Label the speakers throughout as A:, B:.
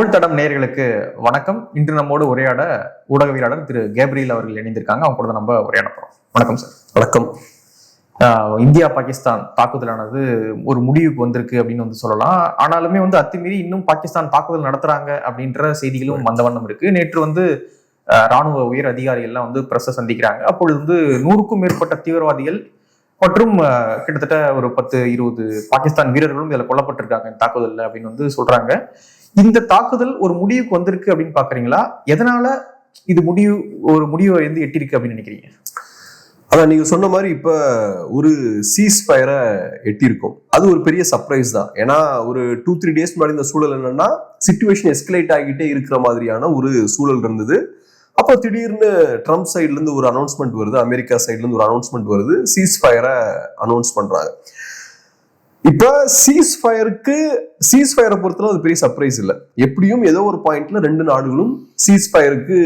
A: தமிழ் தடம் நேயர்களுக்கு வணக்கம். இன்று நம்மோடு உரையாட ஊடகவியலாளர் திரு கேப்ரியல் அவர்கள் இணைந்திருக்காங்க. அவங்க கூட நம்ம உரையாட போறோம். வணக்கம் சார்.
B: வணக்கம்.
A: இந்தியா பாகிஸ்தான் தாக்குதலானது ஒரு முடிவுக்கு வந்திருக்கு அப்படின்னு வந்து சொல்லலாம். ஆனாலுமே வந்து அத்துமீறி இன்னும் பாகிஸ்தான் தாக்குதல் நடத்துறாங்க அப்படின்ற செய்திகளும் வந்த வண்ணம் இருக்கு. நேற்று வந்து ராணுவ உயர் அதிகாரிகள்லாம் வந்து பிரஸை சந்திக்கிறாங்க. அப்பொழுது வந்து நூறுக்கும் மேற்பட்ட தீவிரவாதிகள் மற்றும் கிட்டத்தட்ட ஒரு பத்து இருபது பாகிஸ்தான் வீரர்களும் இதுல கொல்லப்பட்டிருக்காங்க இந்த தாக்குதல்ல அப்படின்னு வந்து சொல்றாங்க. இந்த தாக்குதல் ஒரு முடிவுக்கு வந்திருக்கு அப்படின்னு பாக்குறீங்களா எதனால இது முடிவு ஒரு முடிவை வந்து எட்டிருக்கு அப்படின்னு நினைக்கிறீங்க?
B: அதான் நீங்க சொன்ன மாதிரி இப்ப ஒரு சீஸ் ஃபயரை எட்டியிருக்கோம். அது ஒரு பெரிய சர்ப்ரைஸ் தான். ஏன்னா ஒரு டூ த்ரீ டேஸ் முன்னாடி இந்த சூழல் என்னன்னா சுச்சுவேஷன் எஸ்கலேட் ஆகிட்டே இருக்கிற மாதிரியான ஒரு சூழல் இருந்தது. அப்போ திடீர்னு ட்ரம்ப் சைட்ல இருந்து ஒரு அனௌன்ஸ்மெண்ட் வருது அமெரிக்கா சைட்ல இருந்து ஒரு அனௌன்ஸ்மெண்ட் வருது சீஸ் ஃபயரை அனௌன்ஸ் பண்றாங்க. இப்ப சீஸ் ஃபயருக்கு சீஸ் ஃபயரை பொறுத்தளவு அது பெரிய சர்ப்ரைஸ் இல்லை. எப்படியும் ஏதோ ஒரு பாயிண்ட்ல ரெண்டு நாடுகளும் சீஸ் ஃபயருக்கு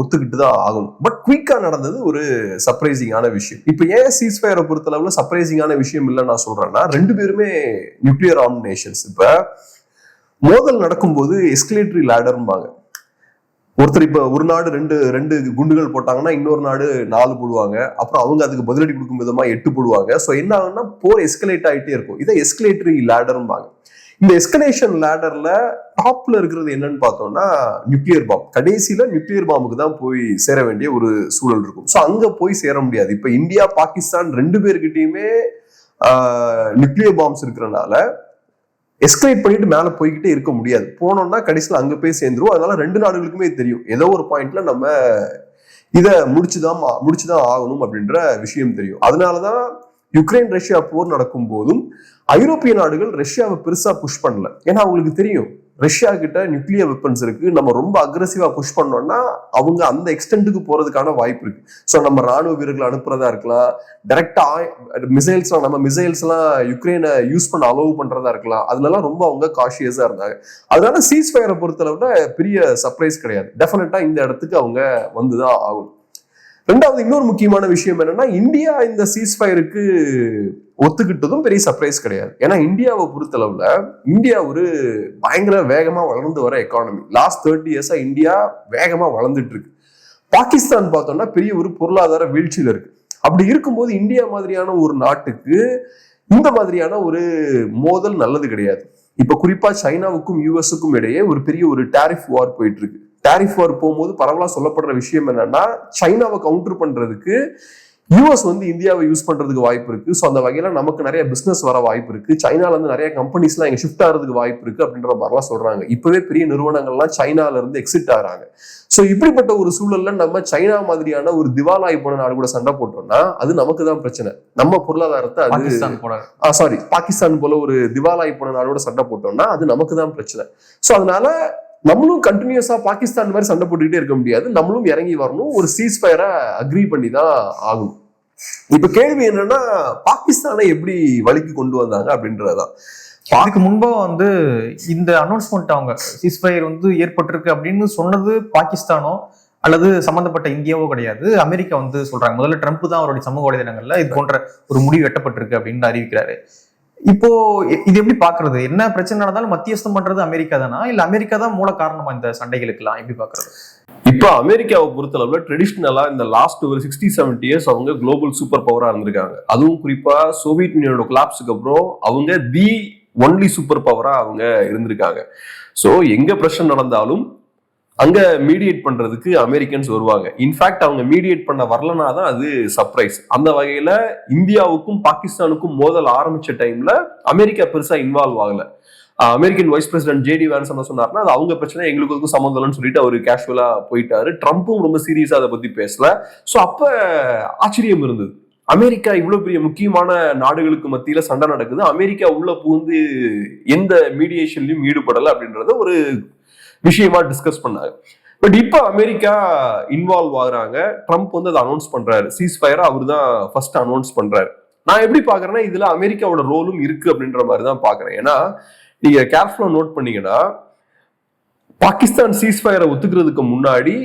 B: ஒத்துக்கிட்டு தான் ஆகணும். பட் குயிக்கா நடந்தது ஒரு சர்ப்ரைசிங்கான விஷயம். இப்போ ஏன் சீஸ் ஃபயரை பொறுத்தளவுல சர்ப்ரைசிங்கான விஷயம் இல்லை நான் சொல்றேன்னா ரெண்டு பேருமே நியூக்ளியர் ஆர்ம் நேஷன்ஸ் இப்ப மோதல் நடக்கும்போது எஸ்கலேட்டரி லேடர்ம்பாங்க ஒருத்தர் இப்ப ஒரு நாடு ரெண்டு ரெண்டு குண்டுகள் போட்டாங்கன்னா இன்னொரு நாடு நாலு போடுவாங்க. அப்புறம் அவங்க அதுக்கு பதிலடி கொடுக்கும் விதமா எட்டு போடுவாங்க. ஸோ என்ன ஆகுன்னா போர் எஸ்கலேட் ஆகிட்டே இருக்கும். இதை எஸ்கலேட்டரி லேடர்ம்பாங்க இந்த எஸ்கலேஷன் லேடர்ல டாப்ல இருக்கிறது என்னன்னு பார்த்தோம்னா நியூக்ளியர் பாம் கடைசியில நியூக்ளியர் பாம்புக்கு தான் போய் சேர வேண்டிய ஒரு சூழல் இருக்கும். ஸோ அங்க போய் சேர முடியாது. இப்ப இந்தியா பாகிஸ்தான் ரெண்டு பேர்கிட்டயுமே நியூக்ளியர் பாம்ஸ் இருக்கிறனால எஸ்கலேட் பண்ணிட்டு மேலே போய்கிட்டே இருக்க முடியாது. போனோம்னா கடைசியில் அங்க போய் சேர்ந்துருவோம். அதனால ரெண்டு நாடுகளுக்குமே தெரியும். ஏதோ ஒரு பாயிண்ட்ல நம்ம இதை முடிச்சுதான் முடிச்சுதான் ஆகணும் அப்படின்ற விஷயம் தெரியும். அதனாலதான் யுக்ரைன் ரஷ்யா போர் நடக்கும் போதும் ஐரோப்பிய நாடுகள் ரஷ்யாவை பெருசா புஷ் பண்ணல. ஏன்னா அவங்களுக்கு தெரியும் ரஷ்யா கிட்ட நியூக்ளியர் வெப்பன்ஸ் இருக்கு. நம்ம ரொம்ப அக்ரஸிவா புஷ் பண்ணோம்னா அவங்க அந்த எக்ஸ்டென்ட்டுக்கு போறதுக்கான வாய்ப்பு இருக்கு. ஸோ நம்ம ராணுவ வீரர்கள் அனுப்புறதா இருக்கலாம். டைரக்டா மிசைல்ஸ்லாம் நம்ம மிசைல்ஸ் எல்லாம் யுக்ரைனை யூஸ் பண்ண அலோவ் பண்றதா இருக்கலாம். அதுலலாம் ரொம்ப அவங்க காஷியஸா இருந்தாங்க. அதனால சீஸ் ஃபயரை பொறுத்தளவுல பெரிய சர்ப்ரைஸ் கிடையாது. டெஃபினட்டா இந்த இடத்துக்கு அவங்க வந்துதான் ஆகும் ரெண்டாவது இன்னொரு முக்கியமான விஷயம் என்னன்னா இந்தியா இந்த சீஸ் ஃபயருக்கு ஒத்துக்கிட்டதும் பெரிய சர்ப்ரைஸ் கிடையாது. ஏன்னா இந்தியாவை பொறுத்தளவுல இந்தியா ஒரு பயங்கர வேகமா வளர்ந்து வர எக்கானமி லாஸ்ட் தேர்ட்டி இயர்ஸா இந்தியா வேகமா வளர்ந்துட்டு இருக்கு. பாகிஸ்தான் பார்த்தோம்னா பெரிய ஒரு பொருளாதார வீழ்ச்சியில இருக்கு. அப்படி இருக்கும்போது இந்தியா மாதிரியான ஒரு நாட்டுக்கு இந்த மாதிரியான ஒரு மோதல் நல்லது கிடையாது. இப்ப குறிப்பா சைனாவுக்கும் யூஎஸுக்கும் இடையே ஒரு பெரிய ஒரு டாரிஃப் வார் போயிட்டு இருக்கு. டாரிஃப் வார் போகும்போது பரவலா சொல்லப்படுற விஷயம் என்னன்னா சைனாவை கவுண்டர் பண்றதுக்கு யூஎஸ் வந்து இந்தியாவை யூஸ் பண்றதுக்கு வாய்ப்பு இருக்கு. ஸோ அந்த வகையில நமக்கு நிறைய பிசினஸ் வர வாய்ப்பு இருக்கு. சைனால இருந்து நிறைய கம்பெனிஸ்லாம் இங்க ஷிஃப்ட் ஆகிறதுக்கு வாய்ப்பு இருக்கு அப்படின்ற மாதிரிலாம் சொல்றாங்க. இப்பவே பெரிய நிறுவனங்கள்லாம் சைனால இருந்து எக்ஸிட் ஆகிறாங்க. ஸோ இப்படிப்பட்ட ஒரு சூழல்ல நம்ம சைனா மாதிரியான ஒரு திவாலாகி போன நாடு கூட சண்டை போட்டோம்னா அது நமக்கு தான் பிரச்சனை. நம்ம பொருளாதாரத்தை அது சாரி பாகிஸ்தான் போல ஒரு திவாலாகி போன நாடோட சண்டை போட்டோம்னா அது நமக்கு தான் பிரச்சனை. ஸோ அதனால நம்மளும் கண்டினியூஸா பாகிஸ்தான் மாதிரி சண்டை போட்டுக்கிட்டே இருக்க முடியாது. நம்மளும் இறங்கி வரணும். ஒரு சீஸ் ஃபயரை அக்ரி பண்ணி தான் ஆகணும். இப்ப கேள்வி என்னன்னா பாகிஸ்தானை எப்படி வழிக்கு கொண்டு வந்தாங்க அப்படின்றதுதான்.
A: அதுக்கு முன்பா வந்து இந்த அனௌன்ஸ்மெண்ட் அவங்க சீஸ்ஃபயர் வந்து ஏற்பட்டிருக்கு அப்படின்னு சொன்னது பாகிஸ்தானோ அல்லது சம்பந்தப்பட்ட இந்தியாவோ கிடையாது. அமெரிக்கா வந்து சொல்றாங்க முதல்ல ட்ரம்ப் தான் அவருடைய சமூக வலைதளங்கள்ல இது போன்ற ஒரு முடிவு எட்டப்பட்டிருக்கு அப்படின்னு அறிவிக்கிறாரு. இப்போ இது எப்படி பாக்குறது? என்ன பிரச்சனை நடந்தாலும் மத்தியஸ்தம் பண்றது அமெரிக்கா தானா? இல்ல அமெரிக்கா தான் மூல காரணமா இந்த சண்டைகளுக்கெல்லாம் எப்படி பாக்குறது?
B: இப்போ அமெரிக்காவை பொறுத்தளவுல ட்ரெடிஷ்னலா இந்த லாஸ்ட் ஒரு சிக்ஸ்டி செவன்டி இயர்ஸ் அவங்க குளோபல் சூப்பர் பவரா இருந்திருக்காங்க. அதுவும் குறிப்பா சோவியத் யூனியனோட கொலாப்ஸுக்கு அப்புறம் அவங்க தி ஒன்லி சூப்பர் பவரா அவங்க இருந்திருக்காங்க. ஸோ எங்க பிரச்சனை நடந்தாலும் அங்க மீடியேட் பண்றதுக்கு அமெரிக்கன்ஸ் வருவாங்க. இன்ஃபேக்ட் அவங்க மீடியேட் பண்ண வரலனா தான் அது சர்ப்ரைஸ் அந்த வகையில இந்தியாவுக்கும் பாகிஸ்தானுக்கும் மோதல் ஆரம்பிச்ச டைம்ல அமெரிக்கா பெருசா இன்வால்வ் ஆகல. American vice president JD Vance என்ன சொன்னார்னா அது அவங்க பிரச்சனை எங்களுக்கு எதுக்கும் சம்மந்தம் இல்லைன்னு சொல்லிட்டு அவர் கேஷுவலா போயிட்டாரு. ட்ரம்ப்பும் ரொம்ப சீரியஸா அதை பத்தி பேசல. ஸோ அப்ப ஆச்சரியம் இருந்தது. அமெரிக்கா இவ்வளவு பெரிய முக்கியமான நாடுகளுக்கு மத்தியில சண்டை நடக்குது. அமெரிக்கா உள்ள புகுந்து எந்த மீடியேஷன்லயும் ஈடுபடல அப்படின்றத ஒரு விஷயமா டிஸ்கஸ் பண்ணாங்க பட் இப்போ அமெரிக்கா இன்வால்வ் ஆகுறாங்க. ட்ரம்ப் வந்து அதை அனௌன்ஸ் பண்றாரு. சீஸ் ஃபயரை அவர் தான் ஃபர்ஸ்ட் அனௌன்ஸ் பண்றாரு. நான் எப்படி பாக்குறேன்னா இதுல அமெரிக்காவோட ரோலும் இருக்கு அப்படின்ற மாதிரி தான் பாக்குறேன் ஏன்னா நீங்க கேர்ஃபுல்லா நோட் பண்ணீங்கன்னா பாகிஸ்தான் சீஸ் ஃபயரை ஒத்துக்கிறதுக்கு முன்னாடி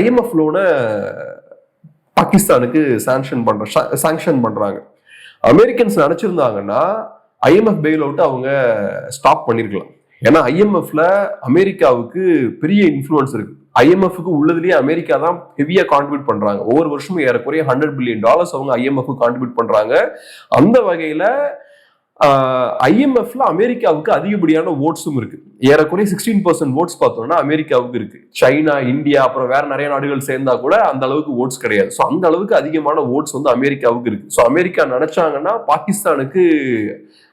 B: ஐஎம்எஃப் லோனை பாகிஸ்தானுக்கு சாங்ஷன் பண்ற சாங்ஷன் பண்றாங்க. அமெரிக்கன்ஸ் நினைச்சிருந்தாங்கன்னா ஐஎம்எஃப் பெயில் அவுட் அவங்க ஸ்டாப் பண்ணிருக்கலாம். ஏன்னா ஐஎம்எஃப்ல அமெரிக்காவுக்கு பெரிய இன்ஃப்ளூயன்ஸ் இருக்கு. ஐஎம்எஃப்க்கு உள்ளதுலயே அமெரிக்கா தான் ஹெவியா கான்ட்ரிபியூட் பண்றாங்க. ஒவ்வொரு வருஷமும் ஏறக்குறைய ஹண்ட்ரட் பில்லியன் டாலர்ஸ் அவங்க ஐஎம்எஃப் கான்ட்ரிபியூட் பண்றாங்க. அந்த வகையில ஐஎம்எஃப்ல அமெரிக்காவுக்கு அதிகப்படியான ஓட்ஸும் இருக்கு. ஏறக்குறைய சிக்ஸ்டீன் பர்சன்ட் ஓட்ஸ் பார்த்தோம்னா அமெரிக்காவுக்கு இருக்கு. சைனா இந்தியா அப்புறம் வேற நிறைய நாடுகள் சேர்ந்தா கூட அந்த அளவுக்கு ஓட்ஸ் கிடையாது. ஸோ அந்த அளவுக்கு அதிகமான ஓட்ஸ் வந்து அமெரிக்காவுக்கு இருக்கு. ஸோ அமெரிக்கா நினைச்சாங்கன்னா பாகிஸ்தானுக்கு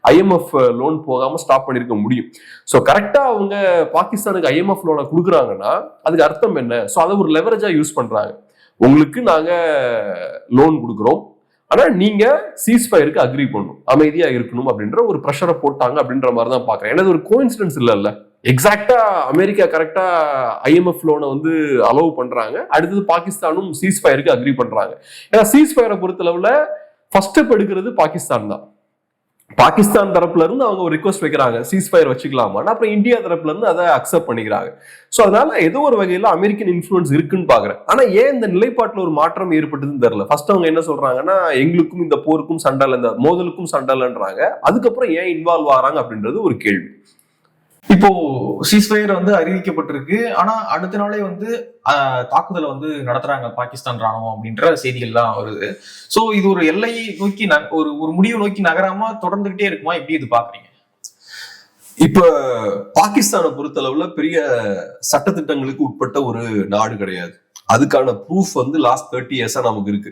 B: ஐஎம்எஃப் லோன் போகாம ஸ்டாப் பண்ணிருக்க முடியும். ஸோ கரெக்டா அவங்க பாகிஸ்தானுக்கு ஐஎம்எஃப் லோனை கொடுக்குறாங்கன்னா அதுக்கு அர்த்தம் என்ன? ஸோ அதை ஒரு லெவரேஜா யூஸ் பண்றாங்க. உங்களுக்கு நாங்க லோன் கொடுக்குறோம். ஆனா நீங்க சீஸ்ஃபயருக்கு அக்ரி பண்ணணும். அமைதியா இருக்கணும் அப்படின்ற ஒரு ப்ரெஷரை போட்டாங்க அப்படின்ற மாதிரி தான் பாக்குறேன் ஏன்னா ஒரு கோயின்சிடன்ஸ் இல்லைல்ல. எக்ஸாக்டா அமெரிக்கா கரெக்டா ஐஎம்எஃப் லோனை வந்து அலோவ் பண்றாங்க. அடுத்தது பாகிஸ்தானும் சீஸ்ஃபயருக்கு அக்ரி பண்றாங்க. ஏன்னா சீஸ்ஃபயரை பொறுத்தளவில் பொறுத்தளவுல ஃபர்ஸ்ட் ஸ்டெப் எடுக்கிறது பாகிஸ்தான் தான். பாகிஸ்தான் தரப்புல இருந்து அவங்க ஒரு ரிக்வஸ்ட் வைக்கிறாங்க. சீஸ் ஃபயர் வச்சுக்கலாமான்னு. அப்புறம் இந்தியா தரப்புல இருந்து அதை அக்செப்ட் பண்ணிக்கிறாங்க. ஸோ அதனால ஏதோ ஒரு வகையில அமெரிக்கன் இன்ஃபுளுன்ஸ் இருக்குன்னு பாக்குறேன் ஆனா ஏன் இந்த நிலைப்பாட்டில் ஒரு மாற்றம் ஏற்பட்டதுன்னு தெரியல. ஃபர்ஸ்ட் அவங்க என்ன சொல்றாங்கன்னா எங்களுக்கும் இந்த போருக்கும் சண்டை இந்த மோதலுக்கும் சண்டைலன்றாங்க அதுக்கப்புறம் ஏன் இன்வால்வ் ஆறாங்க அப்படின்றது ஒரு கேள்வி.
A: இப்போ சீஸ்ஃபயர் வந்து அறிவிக்கப்பட்டிருக்கு. ஆனா அடுத்த நாளே வந்து தாக்குதலை வந்து நடத்துறாங்க பாகிஸ்தான் ராணுவம் அப்படின்ற செய்திகள்லாம் வருது. சோ இது ஒரு எல்லையை நோக்கி ஒரு ஒரு முடிவு நோக்கி நகராம தொடர்ந்துகிட்டே இருக்குமா? எப்படி இது பாக்குறீங்க?
B: இப்ப பாகிஸ்தானை பொறுத்தளவுல பெரிய சட்டத்திட்டங்களுக்கு உட்பட்ட ஒரு நாடு கிடையாது. அதுக்கான ப்ரூஃப் வந்து லாஸ்ட் தேர்ட்டி இயர்ஸா நமக்கு இருக்கு.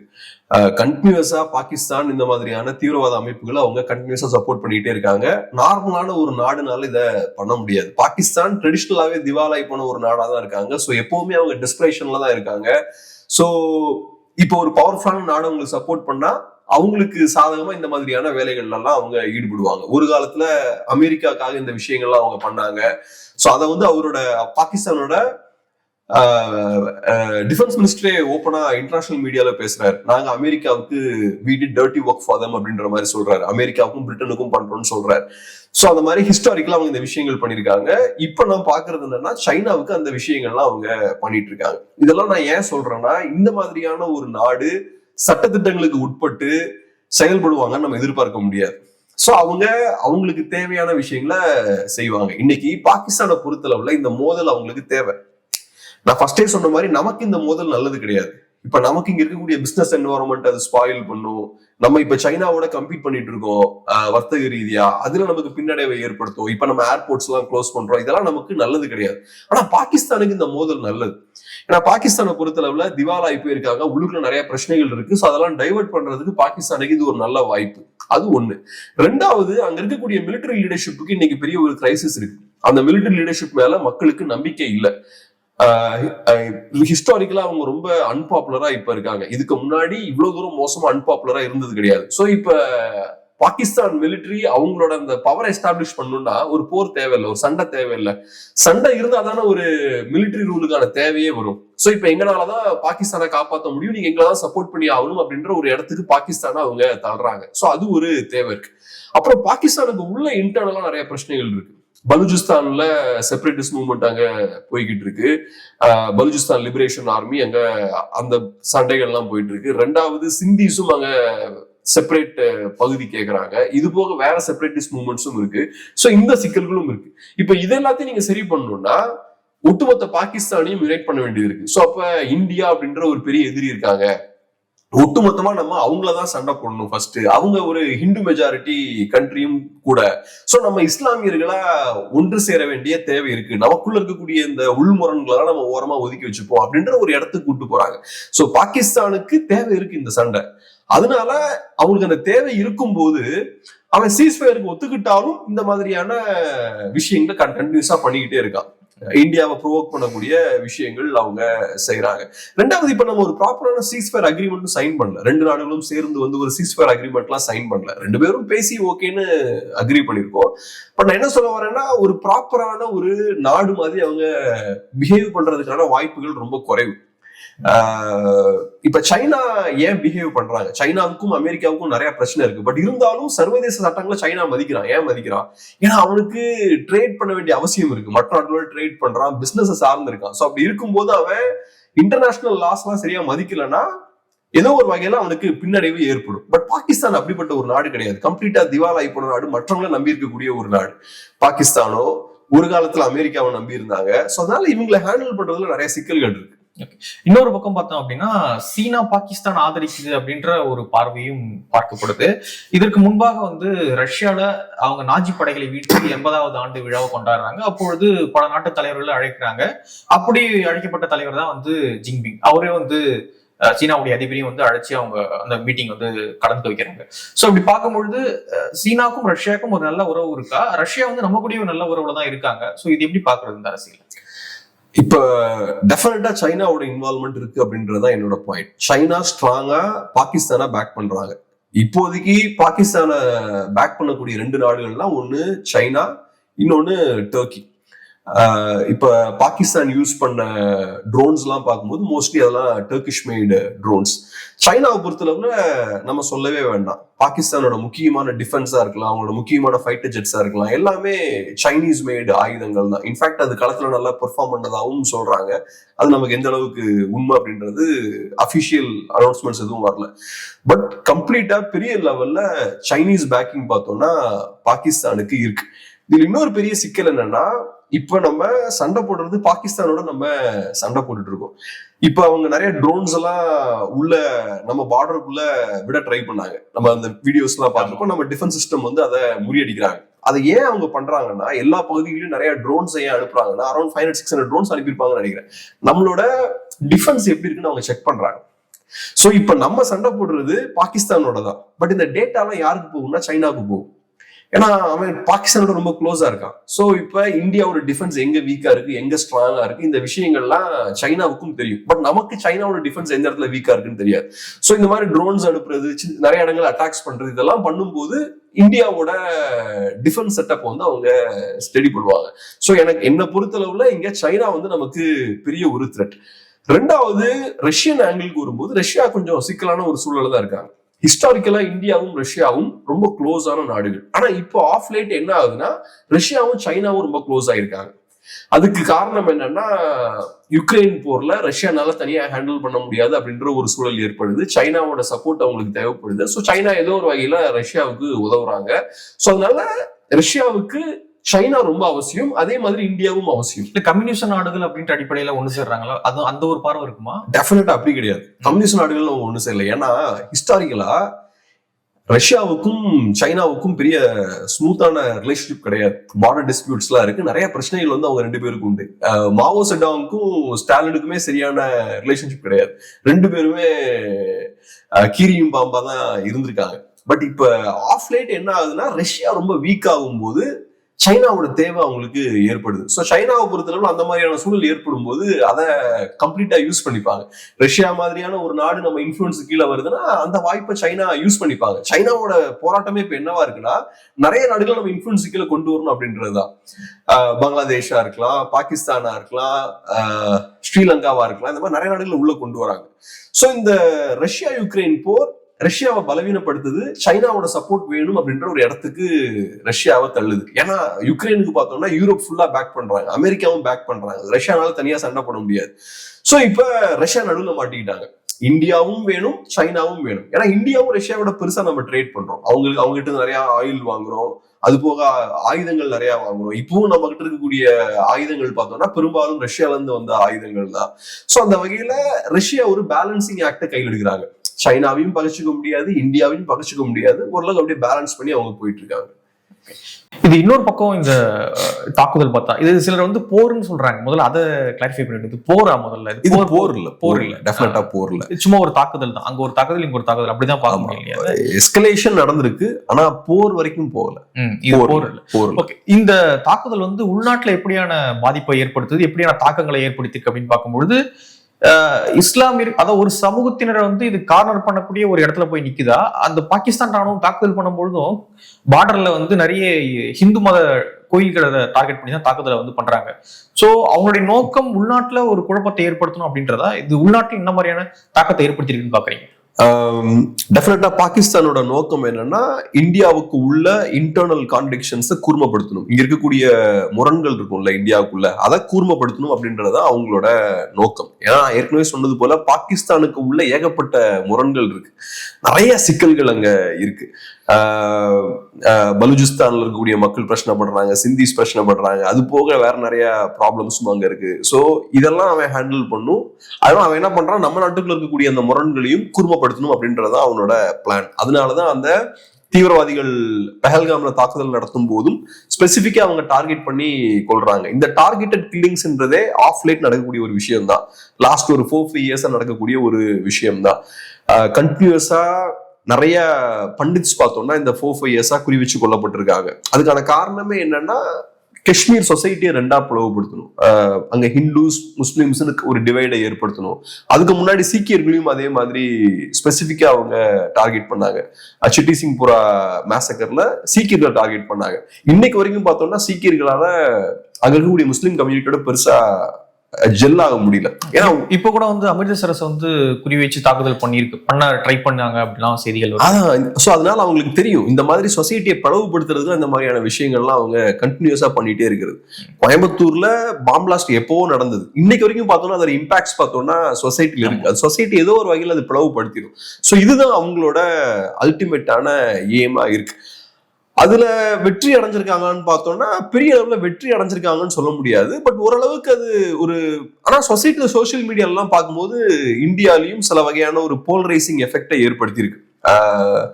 B: கண்டினியூஸா பாகிஸ்தான் இந்த மாதிரியான தீவிரவாத அமைப்புகளை அவங்க கண்டினியூஸா சப்போர்ட் பண்ணிட்டே இருக்காங்க. நார்மலான ஒரு நாடுனால இதை பண்ண முடியாது. பாகிஸ்தான் ட்ரெடிஷ்னலாவே திவாலாய் போன ஒரு நாடா தான் இருக்காங்க. ஸோ எப்பவுமே அவங்க டிஸ்பிரேஷன்ல தான் இருக்காங்க. ஸோ இப்போ ஒரு பவர்ஃபுல்லான நாடு அவங்களுக்கு சப்போர்ட் பண்ணா அவங்களுக்கு சாதகமா இந்த மாதிரியான வேலைகள்ல எல்லாம் அவங்க ஈடுபடுவாங்க. ஒரு காலத்துல அமெரிக்காக்காக இந்த விஷயங்கள்லாம் அவங்க பண்ணாங்க. ஸோ அதை வந்து அவரோட பாகிஸ்தானோட டிஃபென்ஸ் மினிஸ்டரே ஓப்பனா இன்டர்நேஷனல் மீடியால பேசுறாரு. நாங்க அமெரிக்காவுக்கு வீடு டர்ட்டி ஒர்க் ஃபார் தம் அப்படின்ற மாதிரி சொல்றாரு. அமெரிக்காவுக்கும் பிரிட்டனுக்கும் பண்றோம்னு சொல்றாரு. சோ அந்த மாதிரி ஹிஸ்டாரிக்கலா அவங்க இந்த விஷயங்கள் பண்ணிருக்காங்க இப்ப நான் பாக்குறது என்னன்னா சைனாவுக்கு அந்த விஷயங்கள்லாம் அவங்க பண்ணிட்டு இருக்காங்க இதெல்லாம் நான் ஏன் சொல்றேன்னா இந்த மாதிரியான ஒரு நாடு சட்டத்திட்டங்களுக்கு உட்பட்டு செயல்படுவாங்கன்னு நம்ம எதிர்பார்க்க முடியாது. சோ அவங்க அவங்களுக்கு தேவையான விஷயங்களை செய்வாங்க. இன்னைக்கு பாகிஸ்தானை பொறுத்தளவுல இந்த மோதல் அவங்களுக்கு தேவை. நான் ஃபர்ஸ்டே சொன்ன மாதிரி நமக்கு இந்த மோதல் நல்லது கிடையாது. இப்ப நமக்கு இங்க இருக்கக்கூடிய பிசினஸ் என்வரன்மெண்ட் அது ஸ்பாயில் பண்ணும். நம்ம இப்ப சைனாவோட கம்பீட் பண்ணிட்டு இருக்கோம் ஆஹ் வர்த்தக ரீதியா. அதுல நமக்கு பின்னடைவை ஏற்படுத்தும். இப்ப நம்ம ஏர்போர்ட்ஸ் எல்லாம் க்ளோஸ் பண்றோம். இதெல்லாம் நமக்கு நல்லது கிடையாது. ஆனா பாகிஸ்தானுக்கு இந்த மோதல் நல்லது. ஏன்னா பாகிஸ்தானை பொறுத்தளவுல திவாலாய் போயிருக்காங்க உள்ளுக்குள்ள நிறைய பிரச்சனைகள் இருக்கு. ஸோ அதெல்லாம் டைவர்ட் பண்றதுக்கு பாகிஸ்தானுக்கு இது ஒரு நல்ல வாய்ப்பு. அது ஒண்ணு. ரெண்டாவது அங்க இருக்கக்கூடிய மிலிட்டரி லீடர்ஷிப்புக்கு இன்னைக்கு பெரிய ஒரு கிரைசிஸ் இருக்கு. அந்த மிலிட்டரி லீடர்ஷிப் மேல மக்களுக்கு நம்பிக்கை இல்லை. ஹிஸ்டாரிக்கலா அவங்க ரொம்ப அன்பாப்புலரா இப்ப இருக்காங்க. இதுக்கு முன்னாடி இவ்வளவு தூரம் மோசமா அன்பாப்புலரா இருந்தது கிடையாது. சோ இப்ப பாகிஸ்தான் மிலிட்டரி அவங்களோட அந்த பவரை எஸ்டாப்ளிஷ் பண்ணணும்னா ஒரு போர் தேவையில்லை ஒரு சண்டை தேவையில்லை. சண்டை இருந்தா தானே ஒரு மிலிட்டரி ரூலுக்கான தேவையே வரும். சோ இப்ப எங்களாலதான் பாகிஸ்தானை காப்பாற்ற முடியும் நீங்க எங்களை தான் சப்போர்ட் பண்ணி ஆகணும் அப்படின்ற ஒரு இடத்துக்கு பாகிஸ்தானை அவங்க தள்ளுறாங்க சோ அது ஒரு தேவை இருக்கு. அப்புறம் பாகிஸ்தானுக்கு உள்ள இன்டர்னலா நிறைய பிரச்சனைகள் இருக்கு. பலுஜிஸ்தான்ல செப்பரேட்டிஸ்ட் மூவ்மெண்ட் அங்க போய்கிட்டு இருக்கு. பலுஜிஸ்தான் லிபரேஷன் ஆர்மி அங்க அந்த சண்டைகள்லாம் போயிட்டு இருக்கு. ரெண்டாவது சிந்திஸும் அங்க செப்பரேட் பகுதி கேட்கறாங்க இது போக வேற செப்பரேட்டிஸ்ட் மூவ்மெண்ட்ஸும் இருக்கு. ஸோ இந்த சிக்கல்களும் இருக்கு. இப்ப இது எல்லாத்தையும் நீங்க சரி பண்ணணும்னா ஒட்டுமொத்த பாகிஸ்தானையும் யுனைட் பண்ண வேண்டியது இருக்கு. ஸோ அப்ப இந்தியா அப்படின்ற ஒரு பெரிய எதிரி இருக்காங்க. ஒட்டுமொத்தமா நம்ம அவங்கள தான் சண்டை போடணும் ஃபர்ஸ்ட் அவங்க ஒரு ஹிந்து மெஜாரிட்டி கண்ட்ரியும் கூட. சோ நம்ம இஸ்லாமியர்களா ஒன்று சேர வேண்டிய தேவை இருக்கு. நமக்குள்ள இருக்கக்கூடிய இந்த உள்முரண்களெல்லாம் நம்ம ஓரமா ஒதுக்கி வச்சுப்போம் அப்படின்ற ஒரு இடத்துக்கு கூட்டு போறாங்க. சோ பாகிஸ்தானுக்கு தேவை இருக்கு இந்த சண்டை. அதனால அவங்களுக்கு அந்த தேவை இருக்கும்போது அவன் சீஸ்ஃபயருக்கு ஒத்துக்கிட்டாலும் இந்த மாதிரியான விஷயங்களை கண்டினியூஸா பண்ணிக்கிட்டே இருக்கான். இந்தியாவை ப்ரொவோக் பண்ணக்கூடிய விஷயங்கள் அவங்க செய்யறாங்க ரெண்டாவது இப்ப நம்ம ஒரு ப்ராப்பரான சீஸ்ஃபயர் அக்ரிமெண்ட் சைன் பண்ணல. ரெண்டு நாடுகளும் சேர்ந்து வந்து ஒரு சீஸ்ஃபயர் அக்ரிமெண்ட்லாம் சைன் பண்ணல. ரெண்டு பேரும் பேசி ஓகேன்னு அக்ரி பண்ணிருக்கோம். பட் நான் என்ன சொல்ல வரேன்னா ஒரு ப்ராப்பரான ஒரு நாடு மாதிரி அவங்க பிஹேவ் பண்றதுக்கான வாய்ப்புகள் ரொம்ப குறைவு. இப்ப சைனா ஏன் பிஹேவ் பண்றாங்க? சைனாவுக்கும் அமெரிக்காவுக்கும் நிறைய பிரச்சனை இருக்கு. பட் இருந்தாலும் சர்வதேச சட்டங்களை சைனா மதிக்கிறான். ஏன் மதிக்கிறான்? ஏன்னா அவனுக்கு ட்ரேட் பண்ண வேண்டிய அவசியம் இருக்கு. மற்ற நாடுகளோட ட்ரேட் பண்றான் பிசினஸ் சார்ந்து இருக்கான் ஸோ அப்படி இருக்கும்போது அவன் இன்டர்நேஷனல் லாஸ் எல்லாம் சரியா மதிக்கலன்னா ஏதோ ஒரு வகையில அவனுக்கு பின்னடைவு ஏற்படும். பட் பாகிஸ்தான் அப்படிப்பட்ட ஒரு நாடு கிடையாது. கம்ப்ளீட்டா திவாலாகி போன நாடு மற்றவங்கள நம்பி இருக்கக்கூடிய ஒரு நாடு. பாகிஸ்தானோ ஒரு காலத்துல அமெரிக்காவை நம்பி இருந்தாங்க. சோ அதனால இவங்களை ஹேண்டில் பண்றதுல நிறைய சிக்கல்கள் இருக்கு.
A: இன்னொரு பக்கம் பார்த்தோம் அப்படின்னா சீனா பாகிஸ்தான் ஆதரிக்குது அப்படின்ற ஒரு பார்வையும் பார்க்கப்படுது. இதற்கு முன்பாக வந்து ரஷ்யால அவங்க நாஜி படைகளை வீழ்த்தி எண்பதாவது ஆண்டு விழாவை கொண்டாடுறாங்க. அப்பொழுது பல நாட்டு தலைவர்களை அழைக்கிறாங்க. அப்படி அழைக்கப்பட்ட தலைவர் தான் வந்து ஜிங்பிங் அவரே வந்து சீனாவுடைய அதிபரையும் வந்து அழைச்சி அவங்க அந்த மீட்டிங் வந்து கலந்து வைக்கிறாங்க. சோ அப்படி பார்க்கும்பொழுது சீனாக்கும் ரஷ்யாவுக்கும் ஒரு நல்ல உறவு இருக்கா? ரஷ்யா வந்து நம்ம கூடயும் நல்ல உறவுல தான் இருக்காங்க. சோ இது எப்படி பாக்குறது இந்த அரசியல்?
B: இப்ப டெஃபினட்டா சைனாவோட இன்வால்மெண்ட் இருக்கு அப்படின்றதான் என்னோட பாயிண்ட் சைனா ஸ்ட்ராங்கா பாகிஸ்தானா பேக் பண்றாங்க. இப்போதைக்கு பாகிஸ்தானை பேக் பண்ணக்கூடிய ரெண்டு நாடுகள்லாம் ஒன்னு சைனா இன்னொன்னு டர்க்கி இப்ப பாகிஸ்தான் யூஸ் பண்ண ட்ரோன்ஸ் எல்லாம் பார்க்கும்போது மோஸ்ட்லி அதெல்லாம் டர்கிஷ் மேடு ட்ரோன்ஸ் சைனாவை பொறுத்தளவுல நம்ம சொல்லவே வேண்டாம். பாகிஸ்தானோட முக்கியமான டிஃபென்ஸா இருக்கலாம் அவங்களோட முக்கியமான ஃபைட்டர் ஜெட்ஸா இருக்கலாம் எல்லாமே சைனீஸ் மேடு ஆயுதங்கள் தான். இன்ஃபேக்ட் அது களத்துல நல்லா பெர்ஃபார்ம் பண்ணதாகவும் சொல்றாங்க. அது நமக்கு எந்த அளவுக்கு உண்மை அப்படின்றது அபிஷியல் அனௌன்ஸ்மெண்ட்ஸ் எதுவும் வரல. பட் கம்ப்ளீட்டா பெரிய லெவல்ல சைனீஸ் பேக்கிங் பார்த்தோம்னா பாகிஸ்தானுக்கு இருக்கு. இதுல இன்னொரு பெரிய சிக்கல் என்னன்னா இப்ப நம்ம சண்டை போடுறது பாகிஸ்தானோட நம்ம சண்டை போட்டுட்டு இருக்கோம். இப்ப அவங்க நிறைய ட்ரோன்ஸ் எல்லாம் உள்ள நம்ம பார்டருக்குள்ள விட ட்ரை பண்ணாங்க. நம்ம அந்த வீடியோஸ் எல்லாம் பார்த்துருப்போம். நம்ம டிஃபென்ஸ் சிஸ்டம் வந்து அதை முறியடிக்கிறாங்க. அதை ஏன் அவங்க பண்றாங்கன்னா எல்லா பகுதிகளிலும் நிறைய ட்ரோன்ஸ் ஏன் அனுப்புறாங்கன்னா around five hundred six hundred drones அனுப்பியிருப்பாங்கன்னு நினைக்கிறேன். நம்மளோட டிஃபென்ஸ் எப்படி இருக்குன்னு அவங்க செக் பண்றாங்க. சோ இப்ப நம்ம சண்டை போடுறது பாகிஸ்தானோட தான் பட் இந்த டேட்டாலாம் யாருக்கு போகும்னா சைனாவுக்கு போகும். ஏன்னா அவன் பாகிஸ்தானோட ரொம்ப க்ளோஸா இருக்கான். சோ இப்ப இந்தியாவோட டிஃபென்ஸ் எங்க வீக்கா இருக்கு எங்க ஸ்ட்ராங்கா இருக்கு இந்த விஷயங்கள்லாம் சைனாவுக்கும் தெரியும். பட் நமக்கு சைனாவோட டிஃபென்ஸ் எந்த இடத்துல வீக்கா இருக்குன்னு தெரியாது. சோ இந்த மாதிரி ட்ரோன்ஸ் அனுப்புறது நிறைய இடங்கள் அட்டாக்ஸ் பண்றது இதெல்லாம் பண்ணும்போது இந்தியாவோட டிஃபென்ஸ் செட்டப் வந்து அவங்க ஸ்டடி பண்ணுவாங்க. சோ எனக்கு என்ன பொறுத்தளவுல இங்க சைனா வந்து நமக்கு பெரிய ஒரு த்ரெட் ரெண்டாவது ரஷ்யன் ஆங்கிளுக்கு வரும்போது ரஷ்யா கொஞ்சம் சிக்கலான ஒரு சூழல்ல தான் இருக்காங்க. ஹிஸ்டாரிக்கலா இந்தியாவும் ரஷ்யாவும் ரொம்ப க்ளோஸான நாடுகள். ஆனா இப்போ ஆஃப் லைட் என்ன ஆகுதுன்னா ரஷ்யாவும் சைனாவும் ரொம்ப க்ளோஸ் ஆயிருக்காங்க. அதுக்கு காரணம் என்னன்னா யுக்ரைன் போர்ல ரஷ்யானால தனியா ஹேண்டில் பண்ண முடியாது அப்படின்ற ஒரு சூழல் ஏற்படுது. சைனாவோட சப்போர்ட் அவங்களுக்கு தேவைப்படுது. ஸோ சைனா ஏதோ ஒரு வகையில ரஷ்யாவுக்கு உதவுறாங்க. ஸோ அதனால ரஷ்யாவுக்கு சைனா ரொம்ப அவசியம் அதே மாதிரி இந்தியாவும் அவசியம்.
A: இல்ல கம்யூனிஸ்ட் நாடுகள் அப்படின்ற அடிப்படையில ஒண்ணு சேர்றாங்களா? அது அந்த ஒரு பார்வை இருக்குமா?
B: டெஃபினட்டா அப்படி கிடையாது. கம்யூனிஸ்ட் நாடுகள் அவங்க ஒண்ணு சேரல. ஏன்னா ஹிஸ்டாரிக்கலா ரஷ்யாவுக்கும் சைனாவுக்கும் பெரிய ஸ்மூத்தான ரிலேஷன்ஷிப் கிடையாது. பார்டர் டிஸ்பியூட்ஸ் எல்லாம் இருக்கு. நிறைய பிரச்சனைகள் வந்து அவங்க ரெண்டு பேருக்கும் உண்டு. மாவோ செட்டாவுக்கும் ஸ்டாலினுக்குமே சரியான ரிலேஷன்ஷிப் கிடையாது. ரெண்டு பேருமே கீரியும் பாம்பா தான் இருந்திருக்காங்க. பட் இப்ப ஆஃப் லைட் என்ன ஆகுதுன்னா ரஷ்யா ரொம்ப வீக் ஆகும் போது சைனாவோட தேவை அவங்களுக்கு ஏற்படுது. ஸோ சைனாவை பொறுத்தளவு அந்த மாதிரியான சூழல் ஏற்படும் போது அதை கம்ப்ளீட்டா யூஸ் பண்ணிப்பாங்க. ரஷ்யா மாதிரியான ஒரு நாடு நம்ம இன்ஃபுளுன்ஸ் கீழே வருதுன்னா அந்த வாய்ப்பை சைனா யூஸ் பண்ணிப்பாங்க. சைனாவோட போராட்டமே இப்போ என்னவா இருக்குன்னா நிறைய நாடுகள் நம்ம இன்ஃபுளுன்ஸ் கீழே கொண்டு வரணும் அப்படின்றதுதான். ஆஹ் பங்களாதேஷா இருக்கலாம் பாகிஸ்தானா இருக்கலாம் ஸ்ரீலங்காவா இருக்கலாம் இந்த மாதிரி நிறைய நாடுகள் உள்ள கொண்டு வராங்க. ஸோ இந்த ரஷ்யா யுக்ரைன் போர் ரஷ்யாவை பலவீனப்படுத்துது சைனாவோட சப்போர்ட் வேணும் அப்படின்ற ஒரு இடத்துக்கு ரஷ்யாவை தள்ளுது. ஏன்னா யுக்ரைனுக்கு பார்த்தோம்னா யூரோப் ஃபுல்லா பேக் பண்றாங்க. அமெரிக்காவும் பேக் பண்றாங்க. ரஷ்யானால தனியா சண்டை போட முடியாது. சோ இப்ப ரஷ்யா நடுவில் மாட்டிக்கிட்டாங்க. இந்தியாவும் வேணும் சைனாவும் வேணும். ஏன்னா இந்தியாவும் ரஷ்யாவோட பெருசா நம்ம ட்ரேட் பண்றோம். அவங்களுக்கு அவங்க கிட்ட நிறைய ஆயில் வாங்குறோம். அது போக ஆயுதங்கள் நிறைய வாங்குறோம். இப்பவும் நம்ம கிட்ட இருக்கக்கூடிய ஆயுதங்கள் பார்த்தோம்னா பெரும்பாலும் ரஷ்யால இருந்து வந்த ஆயுதங்கள் தான். சோ அந்த வகையில ரஷ்யா ஒரு பேலன்சிங் ஆக்டை கையில் எடுக்கிறாங்க. சைனாவையும் பகச்சிக்க முடியாது இந்தியாவையும் பகச்சிக்க முடியாது. ஓரளவுக்கு அப்படியே பேலன்ஸ் பண்ணி அவங்க போயிட்டு இருக்காங்க
A: இது இன்னொரு பக்கம் இந்த தாக்குதல் பார்த்தா இது சிலர் வந்து போர்னு சொல்றாங்க. முதல்ல அதை கிளாரிஃபை பண்ணிட்டு போரா முதல்ல?
B: இது போர் இல்ல
A: போர் இல்ல.
B: டெஃபினட்டா போர் இல்ல.
A: சும்மா ஒரு தாக்குதல் தான். அங்க ஒரு தாக்குதல் இங்க ஒரு தாக்குதல். அப்படிதான் பார்க்க. முடியும்?
B: எஸ்கலேஷன் நடந்திருக்கு ஆனா போர் வரைக்கும் போகல.
A: இது
B: போர்
A: இல்ல
B: போர்.
A: ஓகே இந்த தாக்குதல் வந்து உள்நாட்டுல எப்படியான பாதிப்பை ஏற்படுத்துது எப்படியான தாக்கங்களை ஏற்படுத்திருக்கு அப்படின்னு பார்க்கும்பொழுது அஹ், இஸ்லாமியர் அதாவது ஒரு சமூகத்தினரை வந்து இது கார்னர் பண்ணக்கூடிய ஒரு இடத்துல போய் நிக்குதா? அந்த பாகிஸ்தான் ராணுவம் தாக்குதல் பண்ணும்பொழுதும் பார்டர்ல வந்து நிறைய ஹிந்து மத கோயில்களை டார்கெட் பண்ணி தான் தாக்குதலை வந்து பண்றாங்க. சோ அவங்களுடைய நோக்கம் உள்நாட்டுல ஒரு குழப்பத்தை ஏற்படுத்தணும் அப்படின்றதா? இது உள்நாட்டில் என்ன மாதிரியான தாக்கத்தை ஏற்படுத்திருக்குன்னு பாக்குறீங்க?
B: Um, டெஃபினட்டா பாகிஸ்தானோட நோக்கம் என்னன்னா இந்தியாவுக்கு உள்ள இன்டர்னல் கான்ட்ரிக்ஷன்ஸை கூர்மப்படுத்தணும். இங்க இருக்கக்கூடிய முரண்கள் இருக்கும்ல இந்தியாவுக்குள்ள. அதை கூர்மப்படுத்தணும் அப்படின்றத அவங்களோட நோக்கம். ஏன்னா ஏற்கனவே சொன்னது போல பாகிஸ்தானுக்கு உள்ள ஏகப்பட்ட முரண்கள் இருக்கு. நிறைய சிக்கல்கள் அங்க இருக்கு. பலுஜிஸ்தான்ல இருக்கக்கூடிய மக்கள் பிரச்சனைப்படுறாங்க சிந்திஸ் பிரச்சனைப்படுறாங்க. அது போக வேற நிறைய ப்ராப்ளம்ஸும் அங்க இருக்கு. ஸோ இதெல்லாம் அவன் ஹேண்டில் பண்ணும். அதனால அவன் என்ன பண்றான்? நம்ம நாட்டுக்குள்ள இருக்கக்கூடிய அந்த முரண்களையும் குறும்பப்படுத்தணும் அப்படின்றத அவனோட பிளான் அதனாலதான் அந்த தீவிரவாதிகள் பெஹல்காம்ல தாக்குதல் நடத்தும் போதும் ஸ்பெசிஃபிக்கா அவங்க டார்கெட் பண்ணி கொள்றாங்க இந்த டார்கெட்டட் கில்லிங்ஸ்ன்றதே ஆஃப் லேட் நடக்கக்கூடிய ஒரு விஷயம் தான் லாஸ்ட் ஒரு ஃபோர் ஃபைவ் இயர்ஸா நடக்கக்கூடிய ஒரு விஷயம் தான் கண்டினியூஸா நிறைய பண்டிட்ஸ் பார்த்தோம்னா இந்த ஃபோர் ஃபைவ் இயர்ஸாக குறி வச்சு கொல்லப்பட்டிருக்காங்க. அதுக்கான காரணமே என்னன்னா காஷ்மீர் சொசைட்டியை ரெண்டா பிளவுபடுத்தணும். அங்கே அங்க ஹிந்துஸ் முஸ்லிம்ஸ்னு ஒரு டிவைடை ஏற்படுத்தணும். அதுக்கு முன்னாடி சீக்கியர்களையும் அதே மாதிரி ஸ்பெசிஃபிக்கா அவங்க டார்கெட் பண்ணாங்க. சிட்டி சிங்புரா மேசக்கர்ல சீக்கியர்களை டார்கெட் பண்ணாங்க. இன்னைக்கு வரைக்கும் பார்த்தோம்னா சீக்கியர்களால அங்க இருக்கக்கூடிய முஸ்லீம் கம்யூனிட்டியோட பெருசா ஜெல் ஆக முடியல. ஏன்னா
A: இப்போ கூட வந்து அமிர்தசரஸ் வந்து குறி வச்சு தாக்குதல் பண்ணியிருக்கு. பண்ண ட்ரை பண்ணாங்க அப்படிலாம் செய்திகள்.
B: அதான் சோ அதனால அவங்களுக்கு தெரியும். இந்த மாதிரி சொசைட்டியை பிளவுபடுத்துறதுக்கு இந்த மாதிரியான விஷயங்கள்லாம் அவங்க கண்டினியூஸா பண்ணிட்டே இருக்கிறது. கோயம்புத்தூர்ல பாம் பிளாஸ்ட் எப்போ நடந்தது. இன்னைக்கு வரைக்கும் பார்த்தோம்னா அதோட இம்பாக்ட்ஸ் பார்த்தோம்னா சொசைட்டில இருக்கு. அது சொசைட்டி ஏதோ ஒரு வகையில் அது பிளவுபடுத்திடும் ஸோ இதுதான் அவங்களோட அல்டிமேட்டான ஏமா இருக்கு. அதுல வெற்றி அடைஞ்சிருக்காங்கன்னு பார்த்தோம்னா பெரிய அளவுல வெற்றி அடைஞ்சிருக்காங்கன்னு சொல்ல முடியாது. பட் ஓரளவுக்கு அது ஒரு ஆனா சொசைட்டில சோஷியல் மீடியாலாம் பார்க்கும்போது இந்தியாலையும் சில வகையான ஒரு போல்ரைசிங் எஃபெக்டை ஏற்படுத்தியிருக்கு. ஆஹ்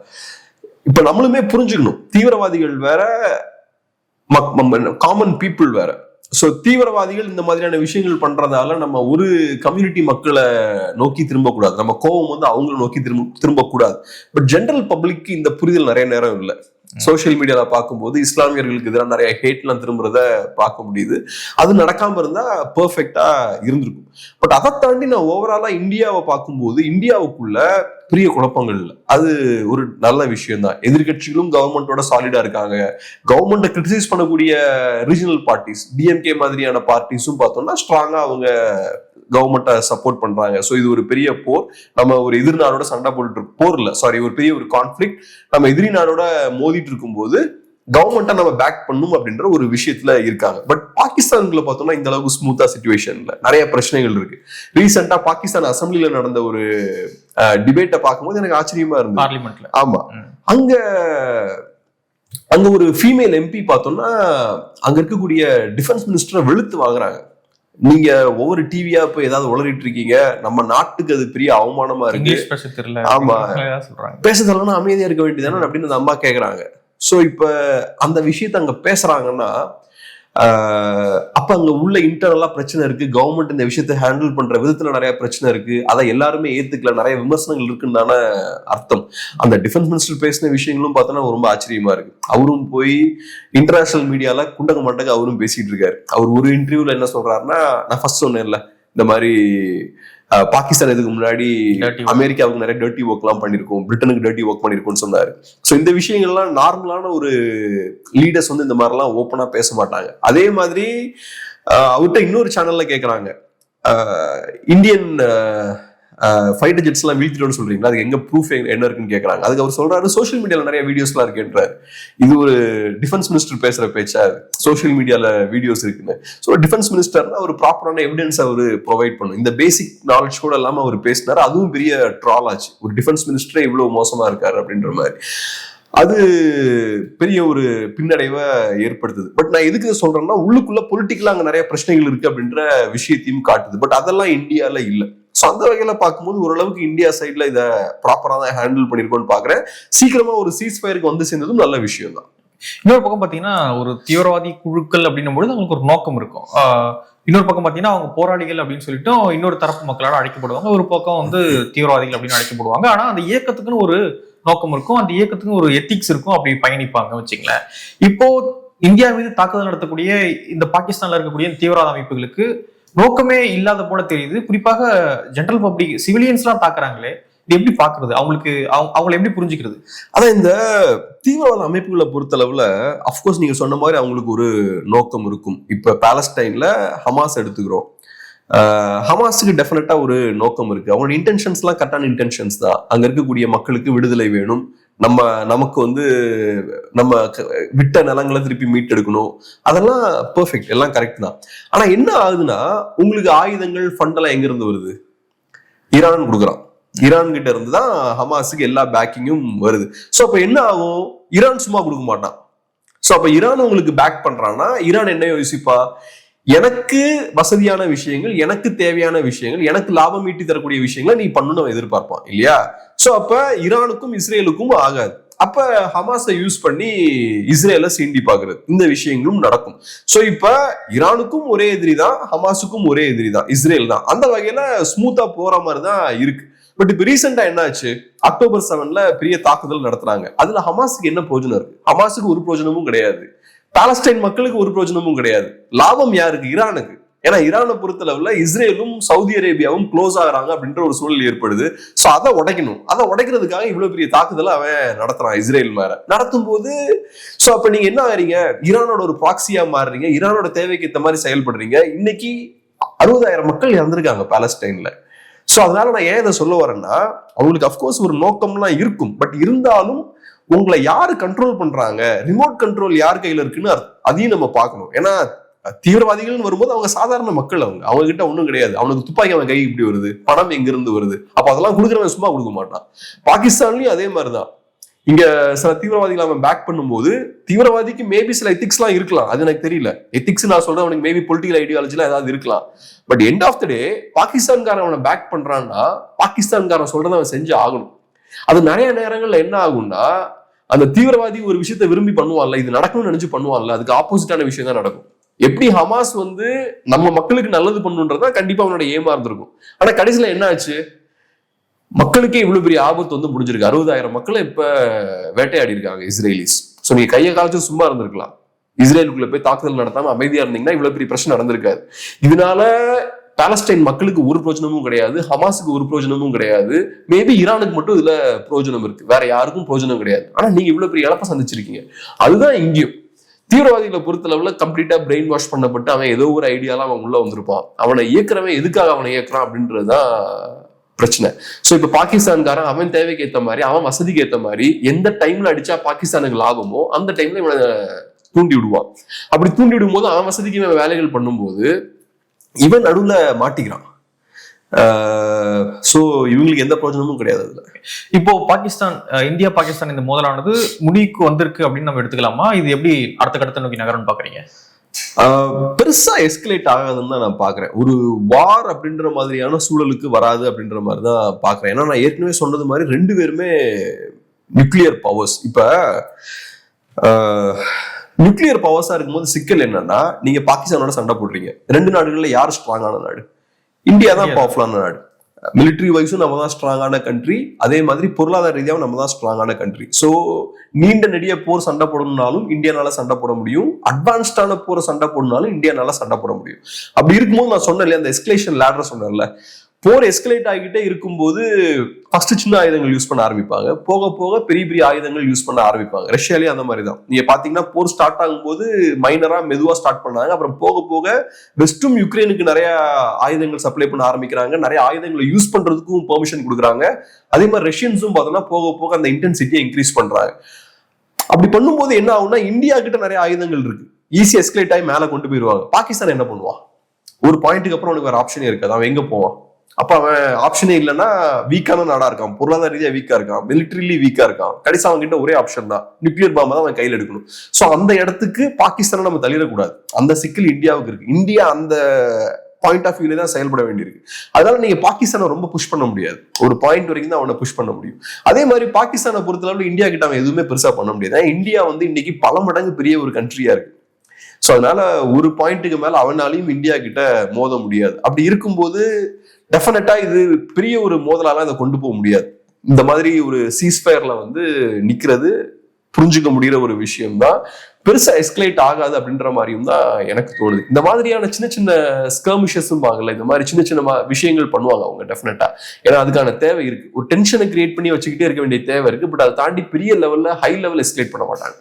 B: இப்ப நம்மளுமே புரிஞ்சுக்கணும். தீவிரவாதிகள் வேற காமன் பீப்புள் வேற. ஸோ தீவிரவாதிகள் இந்த மாதிரியான விஷயங்கள் பண்றதால நம்ம ஒரு கம்யூனிட்டி மக்களை நோக்கி திரும்பக்கூடாது. நம்ம கோபம் வந்து அவங்கள நோக்கி திரும்ப திரும்பக்கூடாது. பட் ஜென்ரல் பப்ளிக்கு இந்த புரிதல் நிறைய நேரம் இல்லை. சோஷியல் மீடியால பார்க்கும்போது இஸ்லாமியர்களுக்கு எதிராக நிறைய ஹேட்லாம் திரும்புறத பார்க்க முடியுது. அது நடக்காம இருந்தா பெர்ஃபெக்டா இருந்திருக்கும். பட் அதை தாண்டி நான் ஓவராலா இந்தியாவை பார்க்கும்போது இந்தியாவுக்குள்ள பெரிய குழப்பங்கள் இல்லை. அது ஒரு நல்ல விஷயம் தான் எதிர்கட்சிகளும் கவர்மெண்டோட சாலிடா இருக்காங்க. கவர்மெண்ட்டை கிரிட்டிசைஸ் பண்ணக்கூடிய ரீஜனல் பார்ட்டிஸ் டிஎம்கே மாதிரியான பார்ட்டிஸும் பார்த்தோம்னா ஸ்ட்ராங்கா அவங்க கவர்மெண்ட்டை சப்போர்ட் பண்றாங்க. ஸோ இது ஒரு பெரிய போர். நம்ம ஒரு எதிர் நாடோட சண்டை போட்டுட்டு போர் இல்ல சாரி ஒரு பெரிய ஒரு கான்ஃபிளிக் நம்ம எதிரி நாடோட மோதிட்டு இருக்கும்போது கவர்மெண்ட்டை நம்ம பேக் பண்ணும் அப்படின்ற ஒரு விஷயத்துல இருக்காங்க. பட் பாகிஸ்தான்குள்ள பார்த்தோம்னா இந்த அளவுக்கு ஸ்மூத்தா சுச்சுவேஷன்ல நிறைய பிரச்சனைகள் இருக்கு. ரீசெண்டா பாகிஸ்தான் அசம்பிளில நடந்த ஒரு டிபேட்டை பார்க்கும்போது எனக்கு ஆச்சரியமா இருந்தது.
A: பார்லிமெண்ட்ல
B: ஆமா. அங்க அங்க ஒரு ஃபீமேல் எம்பி பார்த்தோம்னா அங்க இருக்கக்கூடிய டிஃபென்ஸ் மினிஸ்டரை வெளுத்து வாங்குறாங்க. நீங்க ஒவ்வொரு டிவியா போய் ஏதாவது உளறிட்டு இருக்கீங்க நம்ம நாட்டுக்கு அது பெரிய அவமானமா இருக்கு. ஆமா. பேச தெரியலன்னா அமைதியா இருக்க வேண்டியதானே அப்படின்னு அந்த அம்மா கேக்குறாங்க. சோ இப்ப அந்த விஷயத்த அங்க பேசுறாங்கன்னா அப்ப அங்க உள்ள இன்டர்னலா பிரச்சனை இருக்கு. கவர்மெண்ட் இந்த விஷயத்தை ஹேண்டில் பண்ற விதத்துல நிறைய பிரச்சனை இருக்கு. அதை எல்லாருமே ஏத்துக்கல. நிறைய விமர்சனங்கள் இருக்குன்னு அர்த்தம். அந்த டிஃபென்ஸ் மினிஸ்டர் பேசின விஷயங்களும் பார்த்தோன்னா ரொம்ப ஆச்சரியமா இருக்கு. அவரும் போய் இன்டர்நேஷனல் மீடியால குண்டக மண்டக அவரும் பேசிட்டு இருக்காரு. அவர் ஒரு இன்டர்வியூல என்ன சொல்றாருன்னா நான் ஃபர்ஸ்ட் சொன்னேன்ல இந்த மாதிரி பாகிஸ்தான் இதுக்கு முன்னாடி. அமெரிக்காவுக்கு நிறைய டர்ட்டி ஒர்க்லாம் பண்ணிருக்கோம். பிரிட்டனுக்கு டர்ட்டி ஒர்க் பண்ணிருக்கோம்னு சொன்னாரு. ஸோ இந்த விஷயங்கள்லாம் நார்மலான ஒரு லீடர்ஸ் வந்து இந்த மாதிரிலாம் ஓப்பனா பேச மாட்டாங்க. அதே மாதிரி அவர்கிட்ட இன்னொரு சேனல்ல கேக்குறாங்க. அஹ், இந்தியன் ஃபைட்டர் ஜெட்ஸ் எல்லாம் வீழ்த்திட்டோம்னு சொல்றீங்களா? அதுக்கு எங்க ப்ரூஃப் என்ன இருக்குன்னு கேட்கறாங்க அதுக்கு அவர் சொல்றாரு சோஷியல் மீடியால நிறைய வீடியோஸ்லாம் இருக்குன்றாரு. இது ஒரு டிஃபென்ஸ் மினிஸ்டர் பேசுற பேச்சா? சோஷியல் மீடியால வீடியோஸ் இருக்குன்னு. ஸோ டிஃபென்ஸ் மினிஸ்டர்னா ஒரு ப்ராப்பரான எவிடன்ஸ் அவர் ப்ரொவைட் பண்ணும் இந்த பேசிக் நாலேஜ் கூட இல்லாம அவர் பேசினாரு. அதுவும் பெரிய ட்ரால் ஆச்சு. ஒரு டிஃபென்ஸ் மினிஸ்டரே இவ்வளவு மோசமா இருக்காரு அப்படின்ற மாதிரி. அது பெரிய ஒரு பின்னடைவை ஏற்படுத்துது. பட் நான் எதுக்கு சொல்றேன்னா உள்ளுக்குள்ள பொலிட்டிக்கலா அங்க நிறைய பிரச்சனைகள் இருக்கு அப்படின்ற விஷயத்தையும் காட்டுது. பட் அதெல்லாம் இந்தியால இல்லை. ஸோ அந்த வகையில் பார்க்கும்போது ஓரளவுக்கு இந்தியா சைடில் இதை ப்ராப்பராக தான் ஹேண்டில் பண்ணியிருக்கோன்னு பார்க்குறேன். சீக்கிரமாக ஒரு சீஸ் ஃபயருக்கு வந்து சேர்ந்ததும் நல்ல விஷயம் தான்
A: இன்னொரு பக்கம் பார்த்தீங்கன்னா ஒரு தீவிரவாதி குழுக்கள் அப்படின்னும் பொழுது அவங்களுக்கு ஒரு நோக்கம் இருக்கும். இன்னொரு பக்கம் பார்த்தீங்கன்னா அவங்க போராளிகள் அப்படின்னு சொல்லிட்டு இன்னொரு தரப்பு மக்களால் அழைக்கப்படுவாங்க. ஒரு பக்கம் வந்து தீவிரவாதிகள் அப்படின்னு அழைக்கப்படுவாங்க. ஆனால் அந்த இயக்கத்துக்குன்னு ஒரு நோக்கம் இருக்கும். அந்த இயக்கத்துக்கு ஒரு எத்திக்ஸ் இருக்கும். அப்படி பயணிப்பாங்க வச்சுங்களேன் இப்போ இந்தியா மீது தாக்குதல் நடத்தக்கூடிய இந்த பாகிஸ்தான்ல இருக்கக்கூடிய தீவிரவாத அமைப்புகளுக்கு நோக்கமே இல்லாத போல தெரியுது. குறிப்பாக ஜென்ரல் பப்ளிக் சிவிலியன்ஸ்லாம் தாக்குறாங்களே இது எப்படி பாக்குறது? அவங்களுக்கு அவங்களை எப்படி புரிஞ்சுக்கிறது?
B: அதான் இந்த தீவிரவாத அமைப்புகளை பொறுத்தளவுல அஃப்கோர்ஸ் நீங்க சொன்ன மாதிரி அவங்களுக்கு ஒரு நோக்கம் இருக்கும். இப்ப பாலஸ்டைன்ல ஹமாஸ் எடுத்துக்கிறோம். ஹமாஸுக்கு டெஃபினட்டா ஒரு நோக்கம் இருக்கு. அவங்களோட இன்டென்ஷன்ஸ்லாம் கரெக்டான இன்டென்ஷன்ஸ் தான். அங்க இருக்கக்கூடிய மக்களுக்கு விடுதலை வேணும். நம்ம நமக்கு வந்து நம்ம விட்ட நிலங்களை திருப்பி மீட்டெடுக்கணும். அதெல்லாம் பெர்ஃபெக்ட் எல்லாம் கரெக்ட் தான். ஆனா என்ன ஆகுதுன்னா உங்களுக்கு ஆயுதங்கள் ஃபண்டெல்லாம் எங்க இருந்து வருது? ஈரான் கொடுக்குறான். ஈரான் கிட்ட இருந்து தான் ஹமாஸுக்கு எல்லா பேக்கிங்கும் வருது. ஸோ அப்ப என்ன ஆகும்? ஈரான் சும்மா கொடுக்க மாட்டான். ஸோ அப்ப ஈரான் உங்களுக்கு பேக் பண்றான்னா ஈரான் என்ன யோசிப்பா? எனக்கு வசதியான விஷயங்கள் எனக்கு தேவையான விஷயங்கள் எனக்கு லாபம் ஈட்டி தரக்கூடிய விஷயங்களை நீ பண்ணணும்னு எதிர்பார்ப்பான் இல்லையா? சோ அப்ப ஈரானுக்கும் இஸ்ரேலுக்கும் ஆகாது. அப்ப ஹமாஸை யூஸ் பண்ணி இஸ்ரேலை சீண்டி பாக்குறது இந்த விஷயங்களும் நடக்கும். சோ இப்ப ஈரானுக்கும் ஒரே எதிரி தான் ஹமாஸுக்கும் ஒரே எதிரி தான் இஸ்ரேல் தான். அந்த வகையில ஸ்மூத்தா போற மாதிரி தான் இருக்கு. பட் இப்ப ரீசெண்டா என்னாச்சு? அக்டோபர் செவன்ல பெரிய தாக்குதல் நடத்துறாங்க அதுல ஹமாஸுக்கு என்ன பிரோஜனம் இருக்கு? ஹமாஸுக்கு ஒரு பிரோஜனமும் கிடையாது. பாலஸ்டைன் மக்களுக்கு ஒரு பிரயோஜனமும் கிடையாது. லாபம் யாருக்கு? ஈரானுக்கு. ஏன்னா ஈரானை பொறுத்தளவுல இஸ்ரேலும் சவுதி அரேபியாவும் க்ளோஸ் ஆகுறாங்க அப்படின்ற ஒரு சூழல் ஏற்படுது. ஸோ அதை உடைக்கணும். அதை உடைக்கிறதுக்காக இவ்வளோ பெரிய தாக்குதலை அவன் நடத்துறான் இஸ்ரேல் மேல. நடத்தும் போது ஸோ அப்போ நீங்க என்ன ஆகிறீங்க? ஈரானோட ஒரு ப்ராக்சியா மாறுறீங்க. ஈரானோட தேவைக்கு ஏற்ற மாதிரி செயல்படுறீங்க. இன்னைக்கு அறுபதாயிரம் மக்கள் இறந்துருக்காங்க பாலஸ்டைன்ல ஸோ அதனால நான் ஏன் இதை சொல்ல வரேன்னா அவங்களுக்கு அஃப்கோர்ஸ் ஒரு நோக்கம்லாம் இருக்கும். பட் இருந்தாலும் உங்களை யாரு கண்ட்ரோல் பண்றாங்க? ரிமோட் கண்ட்ரோல் யார் கையில இருக்குன்னு அதையும் நம்ம பார்க்கணும். ஏன்னா தீவிரவாதிகள்னு வரும்போது அவங்க சாதாரண மக்கள் அவங்க. அவங்க கிட்ட ஒண்ணும் கிடையாது. அவனுக்கு துப்பாக்கி அவன் கைக்கு இப்படி வருது. பணம் எங்க இருந்து வருது? அப்ப அதெல்லாம் கொடுக்குறவன் சும்மா கொடுக்க மாட்டான். பாகிஸ்தான்லயும் அதே மாதிரிதான். இங்க சில தீவிரவாதிகளை அவன் பேக் பண்ணும்போது தீவிரவாதிக்கு மேபி சில எத்திக்ஸ்லாம் இருக்கலாம். அது எனக்கு தெரியல. எத்திக்ஸ் நான் சொல்றேன் அவனுக்கு மேபி பொலிட்டிகல் ஐடியாலஜிலாம் ஏதாவது இருக்கலாம். But end of the day பாகிஸ்தான்காரன் அவனை பேக் பண்றான்னா பாகிஸ்தான்காரன் சொல்றதை அவன் செஞ்சு ஆகணும். அது நிறைய நேரங்கள்ல என்ன ஆகும்னா அந்த தீவிரவாதி ஒரு விஷயத்தை விரும்பி பண்ணுவான்ல இது நடக்கணும்னு நினைச்சு பண்ணுவான்ல அதுக்கு ஆப்போசிட்டான விஷயம் தான் நடக்கும். எப்படி ஹமாஸ் வந்து நம்ம மக்களுக்கு நல்லது பண்ணுன்றதா கண்டிப்பா அவனோட ஏமா இருந்திருக்கும். ஆனா கடைசியில என்ன ஆச்சு? மக்களுக்கே இவ்வளவு பெரிய ஆபத்து வந்து முடிஞ்சிருக்கு. அறுபதாயிரம் மக்களை இப்ப வேட்டையாடி இருக்காங்க இஸ்ரேலிஸ். சோ நீங்க கையை காலச்சு சும்மா இருந்திருக்கலாம். இஸ்ரேலுக்குள்ள போய் தாக்குதல் நடத்தாம அமைதியா இருந்தீங்கன்னா இவ்வளவு பெரிய பிரச்சனை நடந்திருக்காது. இதனால பாலஸ்டைன் மக்களுக்கு ஒரு பிரோஜனமும் கிடையாது ஹமாஸுக்கு ஒரு பிரோஜனமும் கிடையாது. மேபி ஈரானுக்கு மட்டும் இதுல பிரோஜனம் இருக்கு. வேற யாருக்கும் பிரோஜனம் கிடையாது. ஆனா நீங்க இவ்வளவு பெரிய இழப்பை சந்திச்சிருக்கீங்க. அதுதான் இங்கேயும். தீவிரவாதிகளை பொறுத்தளவுல கம்ப்ளீட்டா பிரெயின் வாஷ் பண்ணப்பட்டு அவன் ஏதோ ஒரு ஐடியாலாம் அவன் உள்ள வந்திருப்பான். அவனை இயக்குறவன் எதுக்காக அவனை இயக்குறான் அப்படின்றதுதான் பிரச்சனை. ஸோ இப்போ பாகிஸ்தான்காரன் அவன் தேவைக்கு ஏற்ற மாதிரி அவன் வசதிக்கு ஏற்ற மாதிரி எந்த டைம்ல அடிச்சா பாகிஸ்தானுக்கு லாபமோ அந்த டைம்ல இவனை தூண்டி விடுவான். அப்படி தூண்டி விடும் போது அவன் வசதிக்கு இவன் வேலைகள் பண்ணும்போது இவன் நடுவுல மாட்டிக்கிறான். சோ இவங்களுக்கு எந்த பிரயோஜனமும் கிடையாது அதுல.
A: இப்போ பாகிஸ்தான் இந்தியா பாகிஸ்தான் இந்த மோதலானது முடிவுக்கு வந்திருக்கு அப்படின்னு நம்ம எடுத்துக்கலாமா? இது எப்படி அடுத்த கட்டத்தை நோக்கி நகரம்னு பாக்குறீங்க?
B: ஆஹ் பெருசா எஸ்கலேட் ஆகாதுன்னு தான் நான் பாக்குறேன். ஒரு வார் அப்படின்ற மாதிரியான சூழலுக்கு வராது அப்படின்ற மாதிரி தான் பாக்குறேன். ஏன்னா நான் ஏற்கனவே சொன்னது மாதிரி ரெண்டு பேருமே நியூக்ளியர் பவர்ஸ் இப்ப நியூக்ளியர் பவர்ஸா இருக்கும்போது சிக்கல் என்னன்னா நீங்க பாகிஸ்தானோட சண்டை போடுறீங்க. ரெண்டு நாடுகள்ல யார் ஸ்ட்ராங்கான நாடு? இந்தியா தான். பவர்ஃபுல்லான நாடு. மிலிட்ரி வைஸும் நம்ம தான் ஸ்ட்ராங்கான கண்ட்ரி அதே மாதிரி பொருளாதார ரீதியாகவும் நம்ம தான் ஸ்ட்ராங்கான கண்ட்ரி ஸோ நீண்ட நெடிய போர் சண்டை போடணும்னாலும் இந்தியானால சண்டை போட முடியும். அட்வான்ஸ்டான போர் சண்டை போடணும்னாலும் இந்தியானால சண்டை போட முடியும். அப்படி இருக்கும்போது நான் சொன்னேன் அந்த எஸ்கலேஷன் லேடர் சொன்னேன்ல. போர் எஸ்கலேட் ஆகிட்டே இருக்கும்போது ஃபர்ஸ்ட் சின்ன ஆயுதங்கள் யூஸ் பண்ண ஆரம்பிப்பாங்க. போக போக பெரிய பெரிய ஆயுதங்கள் யூஸ் பண்ண ஆரம்பிப்பாங்க. ரஷ்யாலேயே அந்த மாதிரி தான் நீங்க பாத்தீங்கன்னா போர் ஸ்டார்ட் ஆகும்போது மைனரா மெதுவா ஸ்டார்ட் பண்ணாங்க. அப்புறம் போக போக வெஸ்டும் யுக்ரைனுக்கு நிறைய ஆயுதங்கள் சப்ளை பண்ண ஆரம்பிக்கிறாங்க. நிறைய ஆயுதங்களை யூஸ் பண்றதுக்கும் பெர்மிஷன் கொடுக்குறாங்க. அதே மாதிரி ரஷ்யன்ஸும் பார்த்தோம்னா போக போக அந்த இன்டென்சிட்டியை இன்க்ரீஸ் பண்றாங்க. அப்படி பண்ணும்போது என்ன ஆகும்னா இந்தியா கிட்ட நிறைய ஆயுதங்கள் இருக்கு. ஈஸி எஸ்கலேட் ஆகி மேலே கொண்டு போயிருவாங்க. பாகிஸ்தான் என்ன பண்ணுவான் ஒரு பாயிண்ட்டுக்கு அப்புறம் அவனுக்கு வேற ஆப்ஷனே இருக்காது. அவன் எங்க போவான்? அப்ப அவன் ஆப்ஷனே இல்லைன்னா வீக்கான நாடா இருக்கான். பொருளாதார ரீதியா வீக்கா இருக்கான். மிலிட்டரிலி வீக்கா இருக்கான். கடைசி அவன் கிட்ட ஒரே ஆப்ஷன் தான். நியூக்ளியர் பாம்பை தான் அவன் கையில் எடுக்கணும். சோ அந்த இடத்துக்கு பாகிஸ்தானை நம்ம தள்ளிடக்கூடாது. அந்த சிக்கல் இந்தியாவுக்கு இருக்கு. இந்தியா அந்த பாயிண்ட் ஆஃப் வியூல தான் செயல்பட வேண்டியிருக்கு. அதனால நீங்க பாகிஸ்தானை ரொம்ப புஷ் பண்ண முடியாது. ஒரு பாயிண்ட் வரைக்கும் தான் அவனை புஷ் பண்ண முடியும். அதே மாதிரி பாகிஸ்தானை பொறுத்தளவு இந்தியா கிட்ட அவன் எதுவுமே பெருசா பண்ண முடியாது. இந்தியா வந்து இன்னைக்கு பல மடங்கு பெரிய ஒரு கண்ட்ரியா இருக்கு. ஸோ அதனால ஒரு பாயிண்ட்டுக்கு மேல அவனாலையும் இந்தியா கிட்ட மோத முடியாது. அப்படி இருக்கும்போது டெஃபினட்டா இது பெரிய ஒரு மோதலால அதை கொண்டு போக முடியாது. இந்த மாதிரி ஒரு சீஸ்ஃபயர்ல வந்து நிக்கிறது புரிஞ்சுக்க முடிகிற ஒரு விஷயம் தான் பெருசா எஸ்கலேட் ஆகாது அப்படின்ற மாதிரியும் தான் எனக்கு தோணுது. இந்த மாதிரியான சின்ன சின்ன ஸ்கர்மிஷஸும் பாங்கல இந்த மாதிரி சின்ன சின்ன விஷயங்கள் பண்ணுவாங்க அவங்க டெஃபினட்டா ஏன்னா அதுக்கான தேவை இருக்கு. ஒரு டென்ஷனை கிரியேட் பண்ணி வச்சுக்கிட்டே இருக்க வேண்டிய தேவை இருக்கு. பட் அதை தாண்டி பெரிய லெவல்ல ஹை லெவல் எஸ்கலேட் பண்ண மாட்டாங்க.